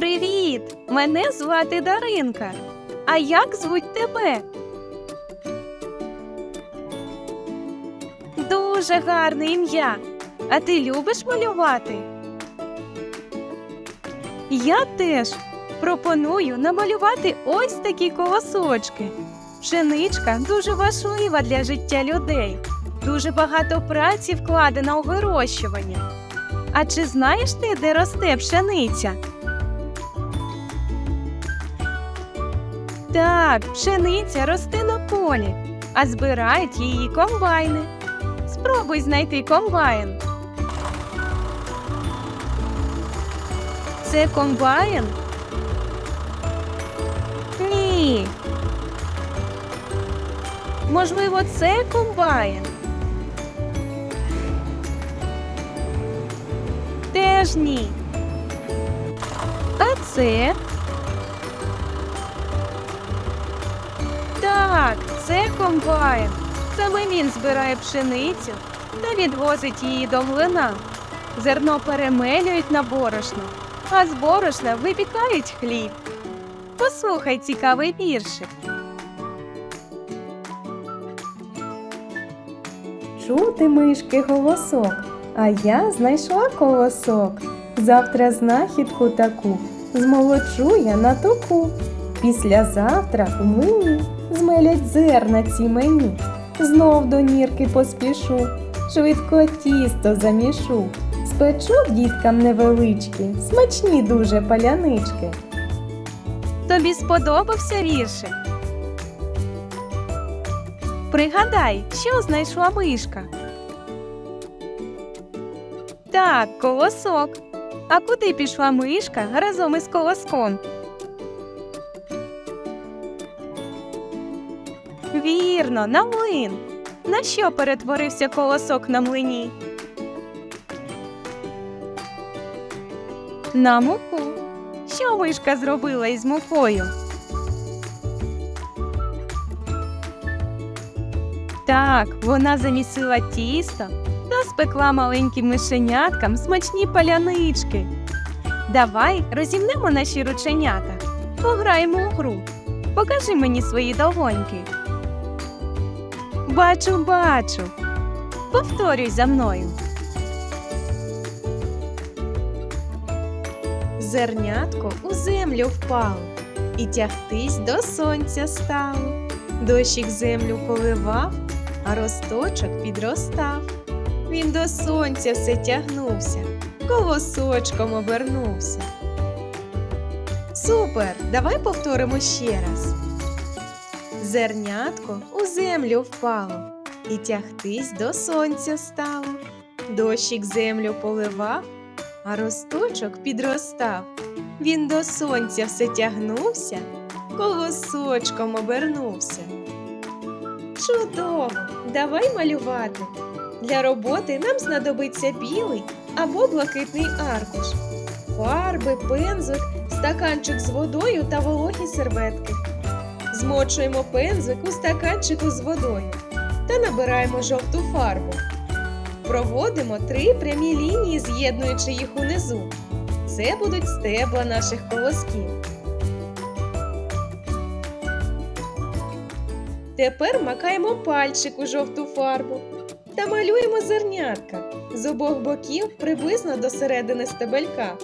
Привіт! Мене звати Даринка. А як звуть тебе? Дуже гарне ім'я. А ти любиш малювати? Я теж пропоную намалювати ось такі колосочки. Пшеничка дуже важлива для життя людей. Дуже багато праці вкладено у вирощування. А чи знаєш ти, де росте пшениця? Так, пшениця росте на полі, а збирають її комбайни. Спробуй знайти комбайн. Це комбайн? Ні. Можливо, це комбайн. Теж ні. А це? Так, це комбайн. Саме він збирає пшеницю та відвозить її до млина. Зерно перемелюють на борошно, а з борошна випікають хліб. Послухай цікавий віршик. Чути мишки голосок, а я знайшла колосок. Завтра знахідку таку змолочу я на току. Післязавтра у млині змелять зерна ці мені. Знов до нірки поспішу, швидко тісто замішу. Спечу діткам невеличкі, смачні дуже палянички. Тобі сподобався віршик? Пригадай, що знайшла мишка. Так, колосок. А куди пішла мишка разом із колоском? Вірно, на млин. На що перетворився колосок на млині? На муку. Що мишка зробила із мукою? Так, вона замісила тісто та спекла маленьким мишеняткам смачні палянички. Давай розімнемо наші рученята. Пограємо у гру. Покажи мені свої долоньки. Бачу, бачу. Повторюй за мною. Зернятко у землю впало, і тягтись до сонця стало. Дощик землю поливав, а росточок підростав. Він до сонця все тягнувся, колосочком обернувся. Супер! Давай повторимо ще раз. Зернятко у землю впало, і тягтись до сонця стало. Дощик землю поливав, а росточок підростав. Він до сонця все тягнувся, колосочком обернувся. Чудово! Давай малювати. Для роботи нам знадобиться білий або блакитний аркуш, фарби, пензик, стаканчик з водою та вологі серветки. Змочуємо пензик у стаканчику з водою та набираємо жовту фарбу. Проводимо три прямі лінії, з'єднуючи їх унизу. Це будуть стебла наших колосків. Тепер макаємо пальчик у жовту фарбу та малюємо зернятка з обох боків приблизно до середини стебелька.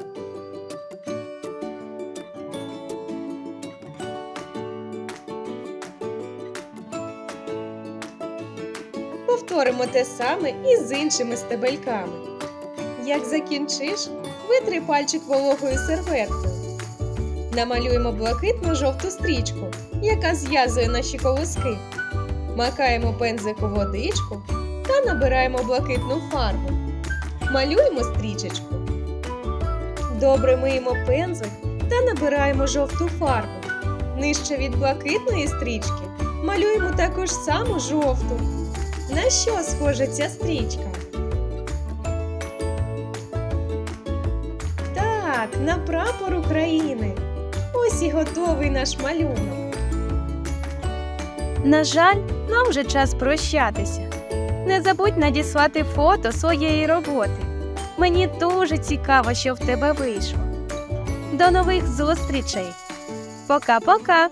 Повторимо те саме і з іншими стебельками. Як закінчиш, витри пальчик вологою серветкою. Намалюємо блакитну жовту стрічку, яка зв'язує наші колоски. Макаємо пензик у водичку та набираємо блакитну фарбу. Малюємо стрічечку. Добре миємо пензик та набираємо жовту фарбу. Нижче від блакитної стрічки малюємо також саму жовту. На що схожа ця стрічка? Так, на прапор України. Ось і готовий наш малюнок. На жаль, нам вже час прощатися. Не забудь надіслати фото своєї роботи. Мені дуже цікаво, що в тебе вийшло. До нових зустрічей! Пока-пока!